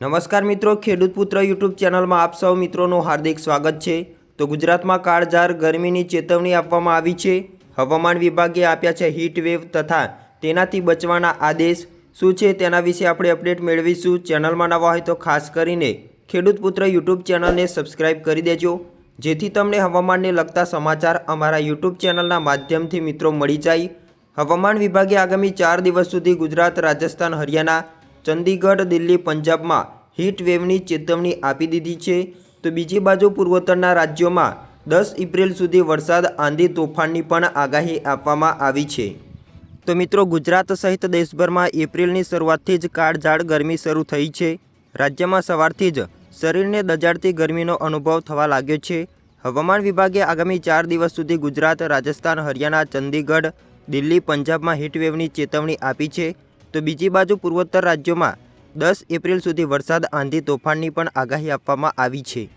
નમસ્કાર મિત્રો, ખેડૂત પુત્ર યુટ્યુબ ચેનલમાં આપ સૌ મિત્રોનું હાર્દિક સ્વાગત છે. તો ગુજરાતમાં કાળઝાર ગરમીની ચેતવણી આપવામાં આવી છે. હવામાન વિભાગે આપ્યા છે હીટ વેવ તથા તેનાથી બચવાના આદેશ. શું છે તેના વિશે આપણે અપડેટ મેળવીશું. ચેનલમાં નવા હોય તો ખાસ કરીને ખેડૂત પુત્ર યુટ્યુબ ચેનલને સબસ્ક્રાઇબ કરી દેજો. જેથી તમને હવામાનને લગતા સમાચાર અમારા યુટ્યુબ ચેનલના માધ્યમથી મિત્રો મળી જાય. હવામાન વિભાગે આગામી ચાર દિવસ સુધી ગુજરાત, રાજસ્થાન, હરિયાણા ચંદીગઢ, દિલ્હી, પંજાબમાં હીટવેવની ચેતવણી આપી દીધી છે. તો બીજી બાજુ પૂર્વોત્તરના રાજ્યોમાં દસ એપ્રિલ સુધી વરસાદ, આંધી તોફાનની પણ આગાહી આપવામાં આવી છે. તો મિત્રો, ગુજરાત સહિત દેશભરમાં એપ્રિલની શરૂઆતથી જ કાળઝાળ ગરમી શરૂ થઈ છે. રાજ્યમાં સવારથી જ શરીરને દજાડતી ગરમીનો અનુભવ થવા લાગ્યો છે. હવામાન વિભાગે આગામી ચાર દિવસ સુધી ગુજરાત, રાજસ્થાન, હરિયાણા, ચંદીગઢ, દિલ્હી, પંજાબમાં હીટવેવની ચેતવણી આપી છે. તો બીજી બાજુ પૂર્વોત્તર રાજ્યોમાં દસ એપ્રિલ સુધી વરસાદ, આંધી તોફાનની પણ આગાહી આપવામાં આવી છે.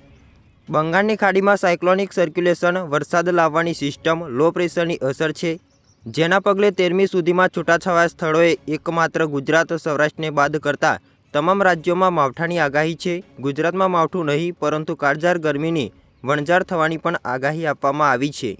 બંગાળની ખાડીમાં સાયક્લોનિક સર્ક્યુલેશન, વરસાદ લાવવાની સિસ્ટમ, લો પ્રેશરની અસર છે. જેના પગલે તેરમી સુધીમાં છૂટાછવાયા સ્થળોએ એકમાત્ર ગુજરાત સૌરાષ્ટ્રને બાદ કરતા તમામ રાજ્યોમાં માવઠાની આગાહી છે. ગુજરાતમાં માવઠું નહીં, પરંતુ કાળઝાળ ગરમીની વણઝાર થવાની પણ આગાહી આપવામાં આવી છે.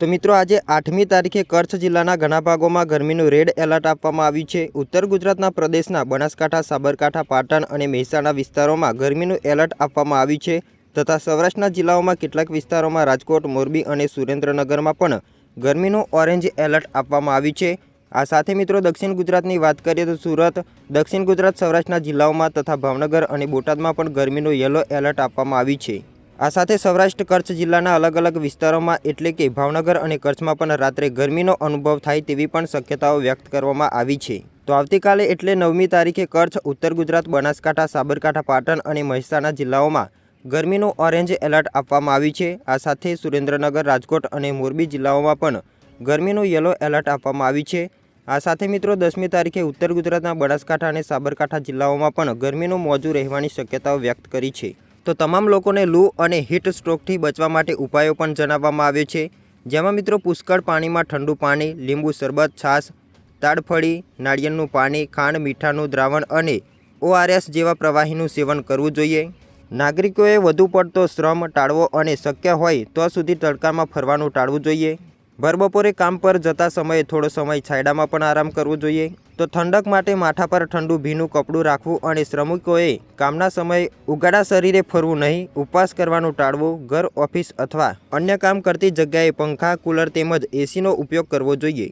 તો મિત્રો આજે આઠમી તારીખે કચ્છ જિલ્લાના ઘણા ભાગોમાં ગરમીનું રેડ એલર્ટ આપવામાં આવ્યું છે. ઉત્તર ગુજરાતના પ્રદેશના બનાસકાંઠા, સાબરકાંઠા, પાટણ અને મહેસાણા વિસ્તારોમાં ગરમીનું એલર્ટ આપવામાં આવ્યું છે તથા સૌરાષ્ટ્રના જિલ્લાઓમાં કેટલાક વિસ્તારોમાં રાજકોટ, મોરબી અને સુરેન્દ્રનગરમાં પણ ગરમીનું ઓરેન્જ એલર્ટ આપવામાં આવ્યું છે. આ સાથે મિત્રો દક્ષિણ ગુજરાતની વાત કરીએ તો સુરત, દક્ષિણ ગુજરાત, સૌરાષ્ટ્રના જિલ્લાઓમાં તથા ભાવનગર અને બોટાદમાં પણ ગરમીનું યલો એલર્ટ આપવામાં આવ્યું છે. આ સાથે સૌરાષ્ટ્ર કચ્છ જિલ્લાના અલગ અલગ વિસ્તારોમાં એટલે કે ભાવનગર અને કચ્છમાં પણ રાત્રે ગરમીનો અનુભવ થાય તેવી પણ શક્યતાઓ વ્યક્ત કરવામાં આવી છે. તો આવતીકાલે એટલે નવમી તારીખે કચ્છ, ઉત્તર ગુજરાત, બનાસકાંઠા, સાબરકાંઠા, પાટણ અને મહેસાણા જિલ્લાઓમાં ગરમીનું ઓરેન્જ એલર્ટ આપવામાં આવ્યું છે. આ સાથે સુરેન્દ્રનગર, રાજકોટ અને મોરબી જિલ્લાઓમાં પણ ગરમીનું યલો એલર્ટ આપવામાં આવ્યું છે. આ સાથે મિત્રો દસમી તારીખે ઉત્તર ગુજરાતના બનાસકાંઠા અને સાબરકાંઠા જિલ્લાઓમાં પણ ગરમીનું મોજું રહેવાની શક્યતાઓ વ્યક્ત કરી છે. તો તમામ લોકોને લૂ અને હીટ સ્ટ્રોકથી બચવા માટે ઉપાયો પણ જણાવવામાં આવ્યો છે. જેમાં મિત્રો પુષ્કળ પાણીમાં ઠંડુ પાણી, લીંબુ શરબત, છાશ, તાડફળી, નાળિયેરનું પાણી, ખાંડ, મીઠાનું દ્રાવણ અને ઓઆરએસ જેવા પ્રવાહીનું સેવન કરવું જોઈએ. નાગરિકોએ વધુ પડતો શ્રમ ટાળવો અને શક્ય હોય તો સુધી તડકામાં ફરવાનું ટાળવું જોઈએ. ભર બપોરે કામ પર જતા સમયે થોડો સમય છાયડામાં પણ આરામ કરવો જોઈએ. તો ઠંડક માટે માથા પર ઠંડુ ભીનું કપડું રાખવું અને શ્રમિકોએ કામના સમયે ઉગાડા શરીરે ફરવું નહીં, ઉપવાસ કરવાનું ટાળવું, ઘર, ઓફિસ અથવા અન્ય કામ કરતી જગ્યાએ પંખા, કુલર તેમજ એસીનો ઉપયોગ કરવો જોઈએ.